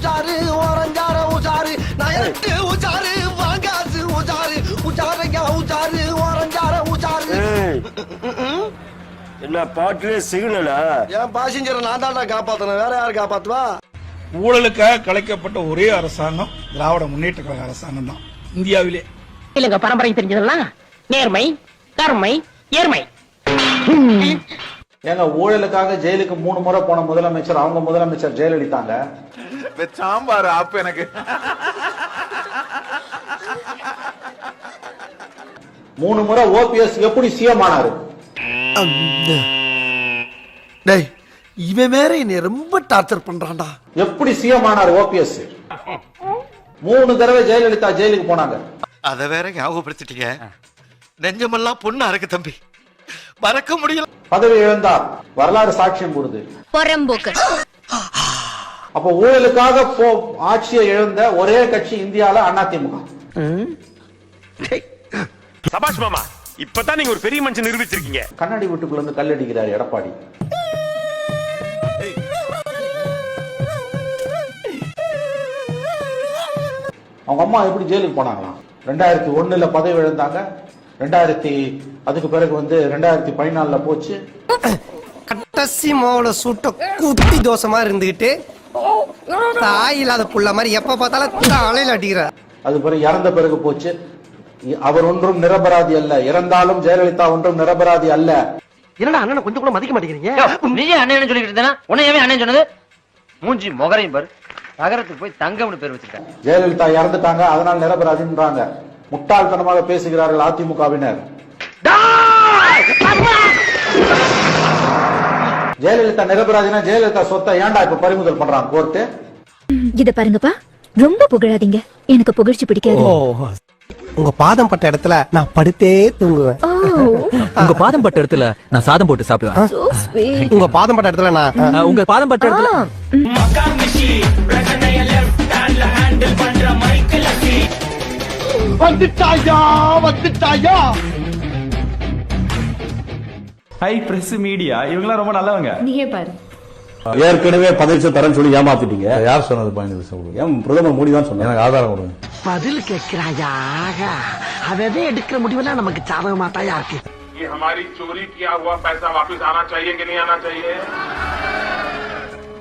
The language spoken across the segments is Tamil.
உஜாரு ஓரஞ்சார உஜாரு நயட்டு உஜாரு வாங்காசு உஜாரு உஜாரையா உஜாரு ஓரஞ்சார உஜாரு. என்ன பாட்டிலே சிக்னலா? என் பாசஞ்சரை நான் தான்டா காப்பாத்தணும். வேற யாரு காப்பாத்துவா? ஊழலுக்காக கலைக்கப்பட்ட ஒரே அரசாங்கம் திராவிட முன்னேற்ற கழக அரசாங்கம் தான். இந்தியாவிலே. இல்லங்க பரம்பரை தெரிஞ்சதெல்லாம் நேர்மை கருமை ஏர்மை ஏங்க ஊழலுக்காக ஜெயிலுக்கு மூணு முறை போன முதலமைச்சர் அவங்க முதலமைச்சர் ஜெயலலிதாங்க. சாம்பார் ஆப்பு எனக்கு. மூணு முறை ஓபிஎஸ் எப்படி சிஎம் ஆனாரு? டேய் இவன் வேற என்னை ரொம்ப டார்ச்சர் பண்றான்டா. எப்படி சிஎம் ஆனார் ஓபிஎஸ்? மூணு தடவை ஜெயலலிதா ஜெயிலுக்கு போனாங்க. அத வேற ஞாபகப்படுத்திட்டீங்க. நெஞ்சமெல்லாம் பொண்ணா இருக்கு தம்பி. மறக்க முடியல. பதவி இழந்தார் வரலாறு சாட்சியம் பொறம்போக்கு. அப்ப ஊழலுக்காக போ ஆட்சியை இழந்த ஒரே கட்சி இந்தியால அதிமுக. சபாஷ் மாமா இப்பதான் நீங்க ஒரு பெரிய மனுஷன் நிரூபிச்சிருக்கீங்க. கண்ணாடி வீட்டுக்குள்ள இருந்து கல்லடிக்கிறார் எடப்பாடி. அவங்க அம்மா எப்படி ஜெயிலுக்கு போனாங்களாம்? ரெண்டாயிரத்தி ஒண்ணுல பதவி இழந்தாங்க. ரெண்டாயிரத்தி அதுக்கு பிறகு வந்து ரெண்டாயிரத்தி பதினாலுல போச்சு. கட்டசி மாவுல சுட்ட குத்தி தோசை மாதிரி இருந்துகிட்டு தாய் இல்லாத புள்ள மாதிரி எப்ப பார்த்தாலும் தலையில அடிக்கிற. அது பிறகு இறந்த பிறகு போச்சு. அவர் ஒன்றும் நிரபராதி அல்ல. இறந்தாலும் ஜெயலலிதா ஒன்றும் நிரபராதி அல்ல. என்னடா அண்ணனை கொஞ்சம் கூட மதிக்க மாட்டேங்கிறீங்க? நீயே அண்ணன் சொல்லிட்டு இருந்தேனா? உன்னையவே அண்ணன் சொன்னது? மூஞ்சி முகரையும் பாரு. நகரத்துக்கு போய் தங்கம்னு பேர் வச்சிருக்கேன் ஜெயலலிதா இறந்துட்டாங்க அதனால் நிரபராதின்றாங்க. முட்டாள்தனமாக பேசுகிறார்கள் அதிமுகவினர். ஜெயலலிதா நிரபராதினா ஜெயலலிதா சொத்தை ஏன்டா இப்ப பறிமுதல் பண்றாங்க கோர்ட்டு? இத பாருங்கப்பா ரொம்ப புகழாதீங்க. எனக்கு புகழ்ச்சி பிடிக்காது. உங்க பாதம் பட்ட இடத்துல நான் படுத்தே தூங்குவேன். உங்க பாதம் பட்ட இடத்துல நான் சாதம் போட்டு சாப்பிடுவேன். உங்க பாதம் பட்ட இடத்துல நான் உங்க பாதம் பட்ட இடத்துல வந்துட்டாயா வந்துட்டாயா ஹை பிரஸ் மீடியா இவங்கலாம் ரொம்ப நல்லவங்க நீயே பாரு ஏற்கனவே பதவி தரேன்னு சொல்லி ஏமாத்திட்டீங்க யார் சொன்னது பாயிண்ட் ஏன் பிரதமர் மோடி தான் சொன்னாங்க எனக்கு ஆதாரம் கொடுங்க பதில் கேட்கிறாயா அதே எடுக்கிற முடிவெல்லாம் நமக்கு சாதகமா தாயா இருக்கு ये हमारी चोरी किया हुआ पैसा वापस आना चाहिए कि नहीं आना चाहिए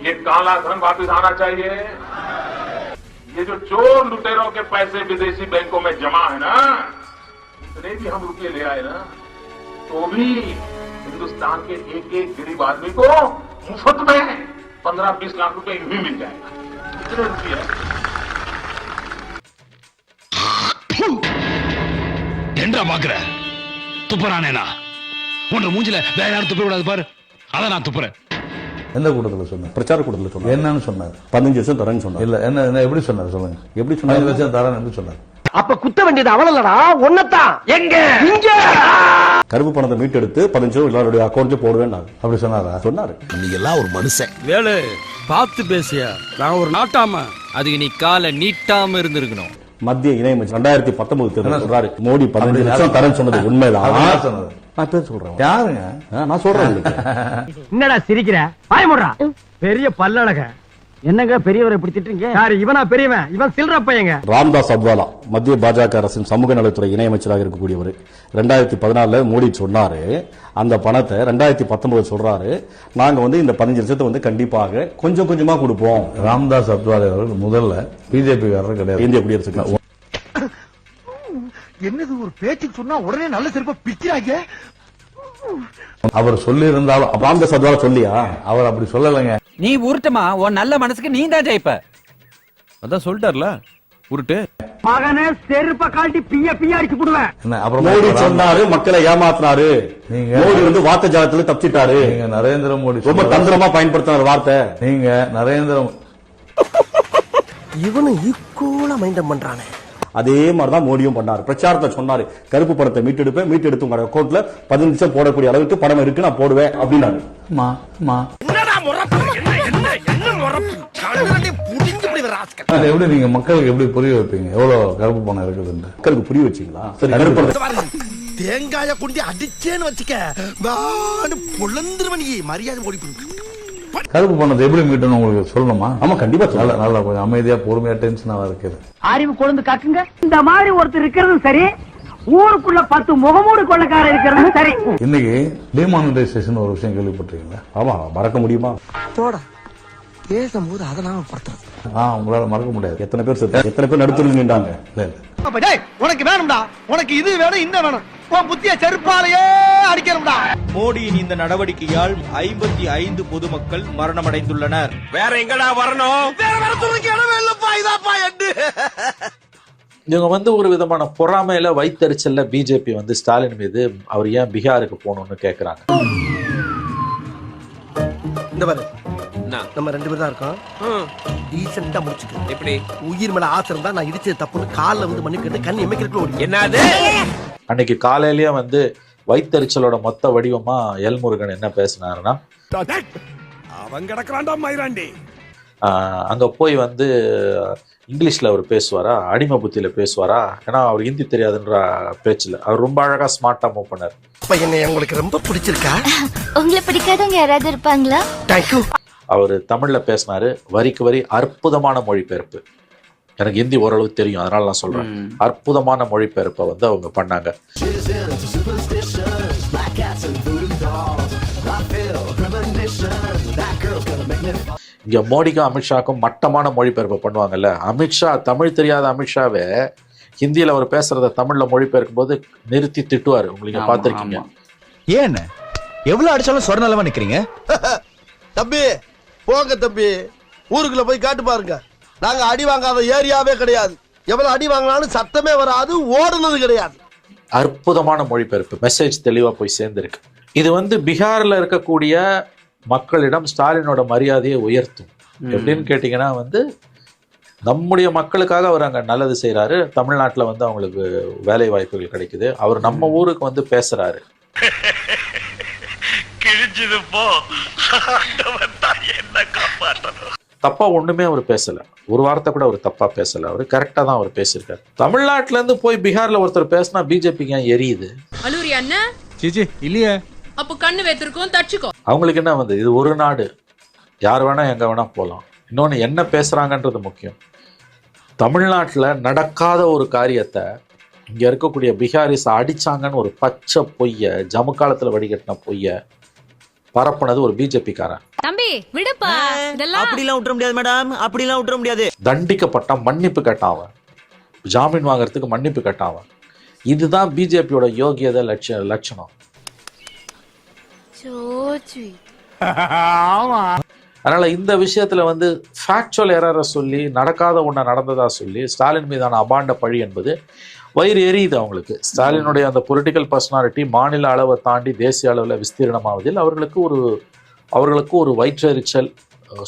ये काला धन वापस आना चाहिए ये जो चोर लुटेरों के पैसे विदेशी बैंकों में जमा है ना इतने भी हम रुपये ले आए ना तो भी हिंदुस्तान के एक एक गरीब आदमी को मुफ्त में पंद्रह बीस लाख रुपए यूं ही मिल जाएगा इतने रुपये என்ன பாக்குற துப்புறானேனா உன்ற மூஞ்சில வேற யாரும் துப்ப கூடாது பாரு அதான் நான் துப்புறேன் எந்த கூட்டத்துல சொன்னேன் பிரச்சார கூட்டத்தில் சொன்னாங்க என்னன்னு சொன்னார். பதினஞ்சு வருஷம் தரேன்னு சொன்னாங்க இல்ல என்ன எப்படி சொன்னார் சொல்லுங்க. எப்படி சொன்னாங்க லட்சம் தரேன் எப்படி சொன்னார்? அப்ப குத்த வேண்டியது அவளல்லடா ஒன்னதான் எங்க? இங்க. கருப்பு பணத்தை மீட்டெடுத்து பதினஞ்சு எல்லாருடைய அக்கௌண்ட்ல போடுவேன் அப்படி சொன்னாரா? சொன்னாரு. நீ எல்லாம் ஒரு மனுஷன். வேலு பார்த்து பேசியா. நான் ஒரு நாட்டாம. அதுக்கு நீ காலை நீட்டாம இருந்திருக்கணும். மத்திய இணையமைச்சர் ரெண்டாயிரத்தி பத்தொன்பது தேர்தல் சொல்றாரு. மோடி பதினஞ்சு லட்சம் தரேன்னு சொன்னது உண்மைதான்? நான் பேர் சொல்றேன். யாருங்க? நான் சொல்றேன். என்னடா சிரிக்கிற? பெரிய பல்லழக என்னங்க பெரியவரை இப்படி திட்டுறீங்க? யாரு இவனா பெரியவன்? இவன் சில்ற பையங்க. ராம்தாஸ் அத்வாலா மத்திய பாஜக அரசின் சமூக நலத்துறை இணையமைச்சராக இருக்கக்கூடியவர். ரெண்டாயிரத்தி பதினாலுல மோடி சொன்னாரு அந்த பணத்தை ரெண்டாயிரத்தி பத்தொன்பது சொல்றாரு நாங்க வந்து இந்த பதினஞ்சு லட்சத்தை வந்து கண்டிப்பாக கொஞ்சம் கொஞ்சமா கொடுப்போம். ராம்தாஸ் அத்வாலே அவர்கள் முதல்ல பிஜேபி காரர் கிடையாது. இந்திய குடியரசுக்கு என்னது ஒரு பேச்சு சொன்னா உடனே நல்ல சிறப்பா பிக்கிறாங்க அவர் சொல்லி இருந்தாலும் ராம்தாஸ் அத்வாலா சொல்லியா? அவர் அப்படி சொல்லலைங்க. நீ உருட்டுமா? உன் நல்ல மனசுக்கு நீ தான் ஜெயிப்ப. அதான் சொல்லிட்டார்ல. உருட்டு. மகனே செருப்ப காட்டி பிய பிய அடிச்சு போடுவேன். அப்புறம் மோடி சொன்னாரு மக்களை ஏமாத்தினாரு. நீங்க- மோடி வந்து வார்த்தை ஜாலத்துல தப்பிச்சிட்டாரு. நீங்க நரேந்திர மோடி ரொம்ப தந்திரமா பயன்படுத்தினார் வார்த்தை. நீங்க நரேந்திர இவனும் ஈக்குவலா மைண்டம் பண்றானே. அதே மாதிரிதான் மோடியும் பண்ணாரு. பிரச்சாரத்தை சொன்னாரு. கருப்பு பணத்தை மீட்டெடுப்பேன் மீட்டெடுத்து உங்க அக்கௌண்ட்ல பதினஞ்சு லட்சம் போடக்கூடிய அளவுக்கு பணம் இருக்கு நான் போடுவேன் அப்படின்னாரு. அது எப்படி நீங்க மக்களுக்கு எப்படி புரிய வைப்பீங்க? எவ்வளவு கருப்பு பணம் இருக்குதுன்னு மக்களுக்கு புரிய வச்சீங்களா? சரி கருப்பு பணத்தை தேங்காய கொண்டு அடிச்சேன்னு வச்சுக்க வான்னு பொழந்துருவன் நீ மரியாதை ஓடி போய் கருப்பு பணத்தை எப்படி மீட்டணும் உங்களுக்கு சொல்லணுமா? ஆமா கண்டிப்பா நல்ல சொல்லலாம் நல்லா கொஞ்சம் அமைதியா பொறுமையா டென்ஷனாக இருக்குது. அறிவு கொழுந்து காக்குங்க. இந்த மாதிரி ஒருத்தர் இருக்கிறதும் சரி ஊருக்குள்ள பத்து முகமூடு கொள்ளக்காரர் இருக்கிறதும் சரி. இன்னைக்கு டிமானிட்டைசேஷன் ஒரு விஷயம் கேள்விப்பட்டிருக்கீங்களா? ஆமா மறக்க முடியுமா? போடா பேசும்போது அதெல்லாம் படுத்துறது. ஆ உங்களால மறக்க முடியாது. எத்தனை பேர் செத்து எத்தனை பேர் நடுத்தருங்க நின்றாங்க? இல்ல இல்ல. அப்ப டேய் உனக்கு வேணும்டா. உனக்கு இது வேணும் இந்த வேணும். உன் புத்திய செருப்பாலேயே அடிக்கணும்டா. மோடியின் இந்த நடவடிக்கையால் ஐம்பத்தி ஐந்து பொதுமக்கள் மரணமடைந்துள்ளனர். வேற எங்கடா வரணும்? வேற துணிக்கு இடமே இல்லப்பா இதாப்பா எட்டு. இவங்க வந்து ஒரு விதமான பொறாமையில வைத்தறிச்சல்ல பிஜேபி வந்து ஸ்டாலின் மீது அவர் ஏன் பீகாருக்கு போகணும்னு கேக்குறாங்க. இந்த பாரு. நம்ம ரெண்டு பேரும் தான் இருக்கோம். டீசெண்டா முடிச்சுக்க எப்படி? உயிர் மேல ஆசை இருந்தா நான் இடிச்சது தப்புன்னு கால்ல வந்து மண்ணு கேட்டு கண் எமைக்கிறதுக்குள்ள ஓடி என்னது? அன்னைக்கு காலையிலயே வந்து வைத்தறிச்சலோட மொத்த வடிவமா எல் முருகன் என்ன பேசினாருன்னா அவன் கிடக்குறான்டா மயிராண்டி. அங்க போய் வந்து இங்கிலீஷ்ல அவர் பேசுவாரா அடிமை புத்தியில பேசுவாரா? ஏன்னா அவர் ஹிந்தி தெரியாதுன்ற பேச்சுல. அவர் ரொம்ப அழகா ஸ்மார்ட்டா மூவ் பண்ணார். அப்ப என்னை உங்களுக்கு ரொம்ப பிடிச்சிருக்கா? உங்களை பிடிக்காதவங்க யாராவது இருப்பாங்களா? தேங்க்யூ அவர் தமிழ்ல பேசினாரு வரிக்கு வரி அற்புதமான மொழிபெயர்ப்பு. எனக்கு ஹிந்தி ஓரளவு தெரியும் அதனால நான் சொல்றேன். அற்புதமான மொழிபெயர்ப்பை வந்து அவங்க பண்ணாங்க. இங்க மோடிக்கும் அமித்ஷாக்கும் மட்டமான மொழிபெயர்ப்பு பண்ணுவாங்கல்ல. அமித்ஷா தமிழ் தெரியாத அமித்ஷாவே ஹிந்தியில அவர் பேசுறத தமிழ்ல மொழிபெயர்க்கும் போது நிறுத்தி திட்டுவாரு. உங்களுக்கு பார்த்திருக்கீங்க. ஏன் எவ்வளவு அடிச்சாலும் சொர நிலமா நிக்கிறீங்க? தம்பி போங்க தம்பி. ஊருக்குள்ள போய் காட்டு பாருங்க. நாங்க அடி வாங்காத ஏரியாவே கிடையாது. எவ்வளவு அடி வாங்கினாலும் சத்தமே வராது ஓடுனது கிடையாது. அற்புதமான மொழிபெயர்ப்பு. மெசேஜ் தெளிவா போய் சேர்ந்திருக்கு. இது வந்து பீகார்ல இருக்கக்கூடிய மக்களிடம் ஸ்டாலினோட மரியாதையை உயர்த்தும். எப்படின்னு கேட்டிங்கன்னா வந்து நம்முடைய மக்களுக்காக அவர் அங்க நல்லது செய்றாரு. தமிழ்நாட்டுல வந்து அவங்களுக்கு வேலை வாய்ப்புகள் கிடைக்குது. அவர் நம்ம ஊருக்கு வந்து பேசுறாரு கிழிஞ்சது போ ஆண்டவன் தான் என்ன காப்பாற்றணும் தப்பா ஒண்ணுமே அவர் பேசல. ஒரு வார்த்தை கூட அவர் தப்பா பேசல. அவர் கரெக்டா தான் அவர் பேசியிருக்காரு. தமிழ்நாட்டுல இருந்து போய் பீகார்ல ஒருத்தர் பேசினா பிஜேபிக்கு ஏன் எரியுது? அலூரி அண்ணா? சிச்சி இல்லையே. அப்ப கண்ணு வைத்திருக்கோம் தச்சுக்கோ. அவங்களுக்கு என்ன வந்து இது ஒரு நாடு. யார் வேணா எங்க வேணா போகலாம் இன்னொன்று என்ன பேசுறாங்கன்றது முக்கியம். தமிழ்நாட்டில் நடக்காத ஒரு காரியத்தை இங்க இருக்கக்கூடிய பீகாரிஸ் அடிச்சாங்கன்னு ஒரு பச்சை பொய்ய ஜம்மு காலத்துல வடிகட்டின பொய்ய பரப்புனது ஒரு பிஜேபி காரன் தம்பி விடுப்பா. இதெல்லாம் அப்படிலாம் விட்டுற முடியாது மேடம். அப்படிலாம் விட்டுற முடியாது. தண்டிக்கப்பட்டான் மன்னிப்பு கேட்டாவன். ஜாமீன் வாங்குறதுக்கு மன்னிப்பு கேட்டாவன். இதுதான் பிஜேபியோட யோகியதை லட்ச லட்சணம். அதனால இந்த விஷயத்துல வந்து ஃபேக்சுவல் எரரை சொல்லி நடக்காத ஒண்ண நடந்ததா சொல்லி ஸ்டாலின் மீதான அபாண்ட பழி என்பது வயிறு எரியுது அவங்களுக்கு. ஸ்டாலினுடைய அந்த பொலிட்டிக்கல் பர்சனாலிட்டி மாநில அளவை தாண்டி தேசிய அளவில் விஸ்தீரணமாவதில் அவர்களுக்கு ஒரு அவர்களுக்கு ஒரு வயிற்றெரிச்சல்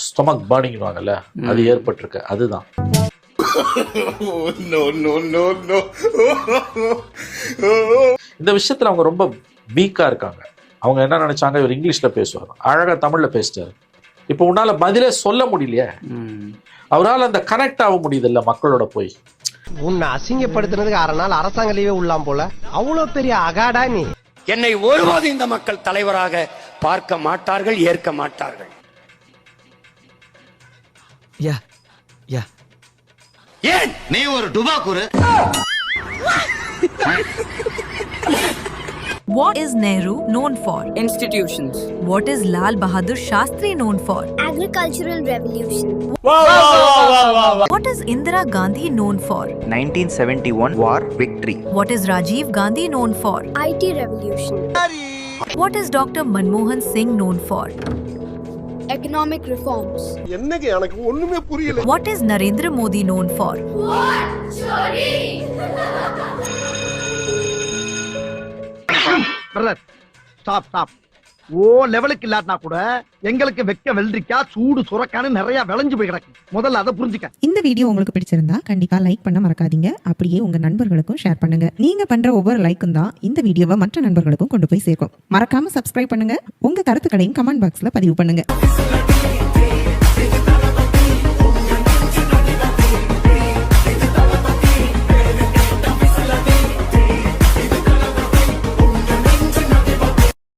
ஸ்டொமக் பேர்னிங்வாங்கல்ல அது ஏற்பட்டிருக்கு. அதுதான். இந்த விஷயத்துல அவங்க ரொம்ப வீக்கா இருக்காங்க. அவங்க என்ன நினைச்சாங்க? இவர் இங்கிலீஷ்ல பேசுவார். அழகா தமிழ்ல பேசிட்டாரு. இப்போ உன்னால பதிலே சொல்ல முடியலையே. அவரால் அந்த கனெக்ட் ஆக முடியுது இல்ல மக்களோட போய். உன்னை அசிங்கப்படுத்தினதுக்கு அரை நாள் அரசாங்க லீவே உள்ளாம் போல. அவ்வளவு பெரிய அகாடா நீ. என்னை ஒருபோது இந்த மக்கள் தலைவராக பார்க்க மாட்டார்கள் ஏற்க மாட்டார்கள். யா யா. ஏன்? நீ ஒரு டுபாக்குரு What is Nehru known for? Institutions. What is Lal Bahadur Shastri known for? Agricultural revolution. Wow, wow, wow, wow, wow. What is Indira Gandhi known for? 1971 war victory. What is Rajiv Gandhi known for? IT revolution. What is Dr. Manmohan Singh known for? Economic reforms. What is Narendra Modi known for? What? Brother stop stop ஓ லெவலுக்கு இல்லாட்டினா கூட எங்களுக்கு வெக்க வெள்ளரிக்கா சூடு சுரக்கான்னு நிறைய விளைஞ்சு போய் கிடக்கு. முதல்ல அதை புரிஞ்சுக்க. இந்த வீடியோ உங்களுக்கு பிடிச்சிருந்தா கண்டிப்பா லைக் பண்ண மறக்காதீங்க. அப்படியே உங்க நண்பர்களுக்கும் ஷேர் பண்ணுங்க. நீங்க பண்ற ஒவ்வொரு லைக்கும் தான் இந்த வீடியோவை மற்ற நண்பர்களுக்கும் கொண்டு போய் சேர்க்கும். மறக்காம சப்ஸ்கிரைப் பண்ணுங்க. உங்க கருத்துக்களையும் கமெண்ட் பாக்ஸ்ல பதிவு பண்ணுங்க.